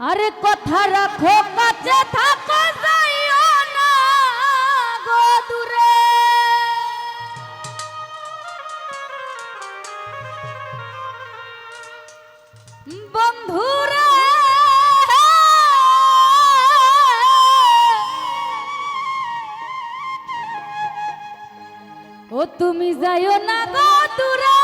আরে কথা রাখো, কাছে থাকো, যাইও না গো দূরে। বন্ধুরা, ও তুমি যাইও না গো দূরে।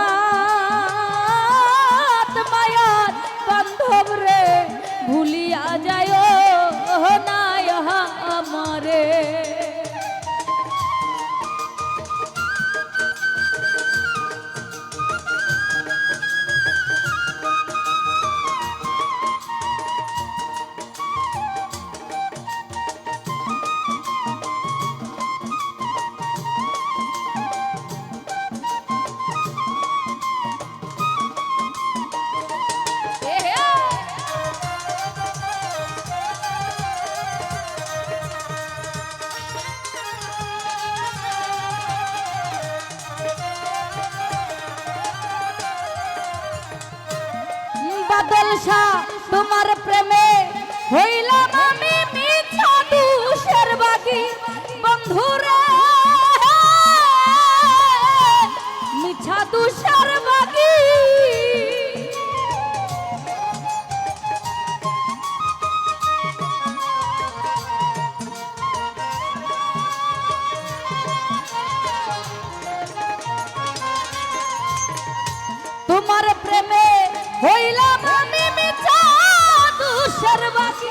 বাদল শাহ তোমার প্রেমে হইলাম দুষের বাকি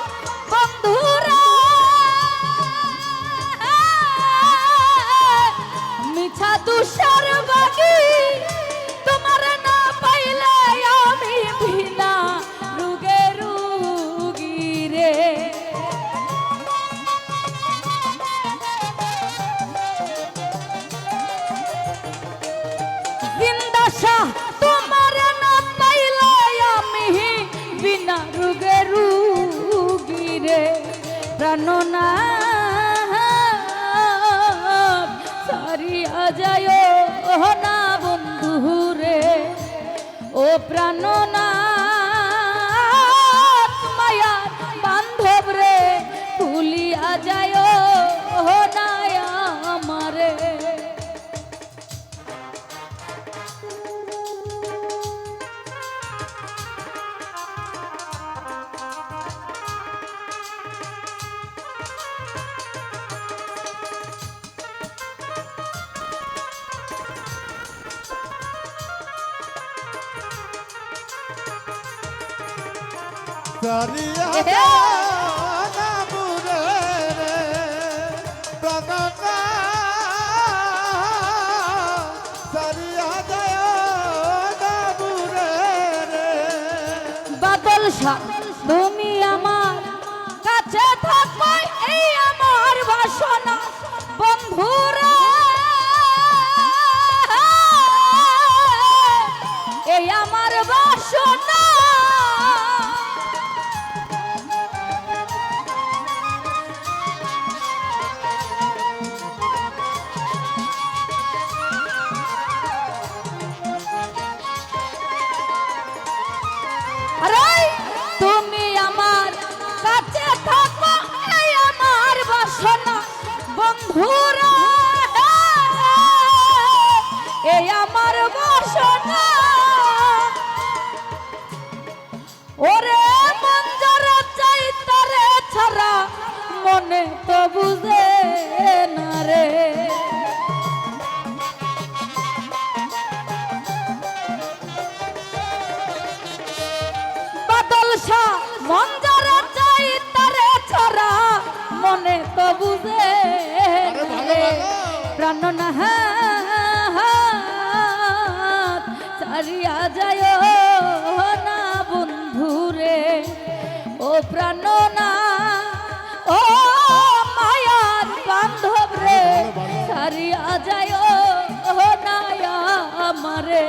প্রাণনা না বুড়ে প্রাণনা সারিয়া বুড়ে বাদল শাহ আরে, তুমি আমার কাছে থাকো, এই আমার বাসনা। বন্ধুরা, এই আমার বাসনা। ওরে মঞ্জর চাইতারে ছাড়া মনে বুঝে। প্রাণ না হারিয়া যায় না বন্ধু রে। প্রাণ না ও মায়ার বান্ধব রে। সারিয়া যায় ও নায়া আমারে।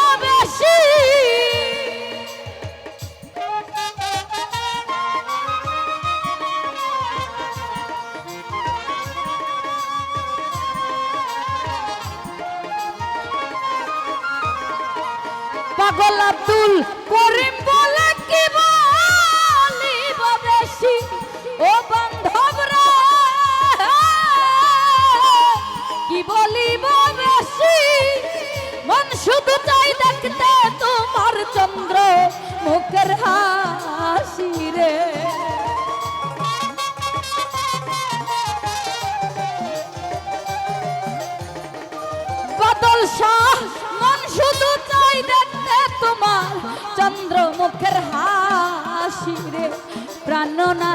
পাগল আব্দুল। করিম বলে কি বলিব বেশি? ও বান্ধব কি বলিব বেশি? মন শুধু প্রাণ না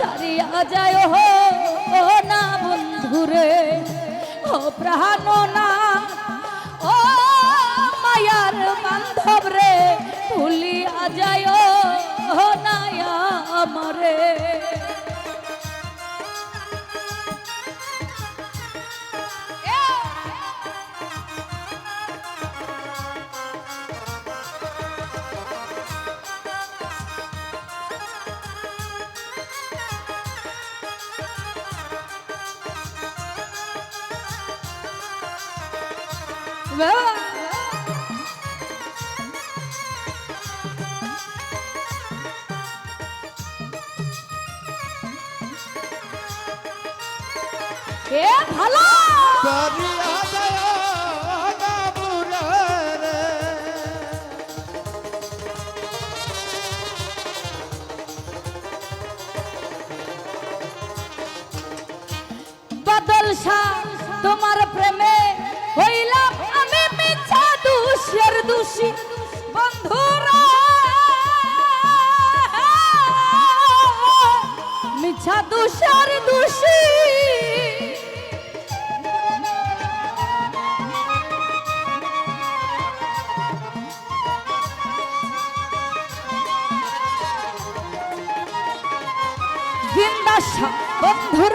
হারিয়া যায় হো না বন্ধুরে ও প্রাণ না। ও মায়ার বান্ধব রে ভুলিয়া যায় ও না আমরে এ ভালো! মিছা দুষের দোষী। বন্ধুর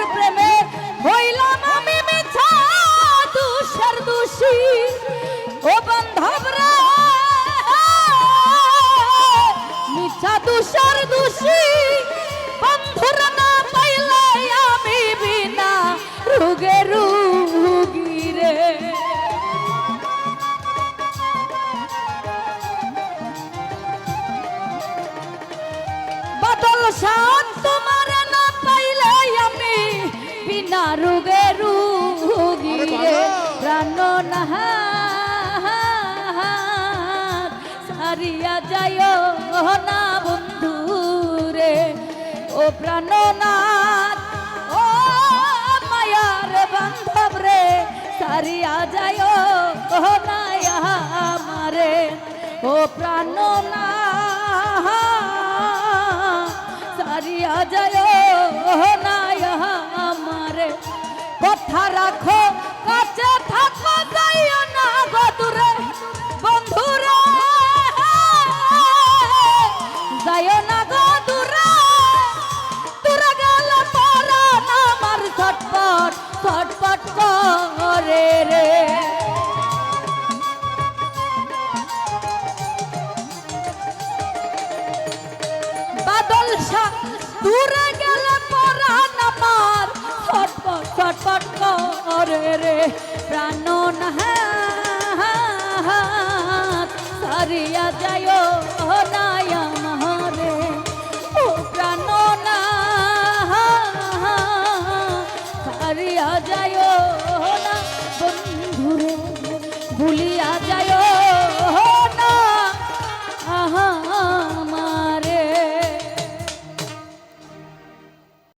নাহা সারিয়া যায় না বন্ধু রে ও প্রাণনাথ, ও মায়ার বান্ধব রে সারিয়া যায় না আমারে, ও প্রাণনাথ, সারিয়া যায় না আমারে। কথা রাখো, কাছে থাকো। দূরে গেলে পরাণ আমার ছটপট ছটপট করে রে প্রাণ হ্যাঁ হারিয়া যায় নায়া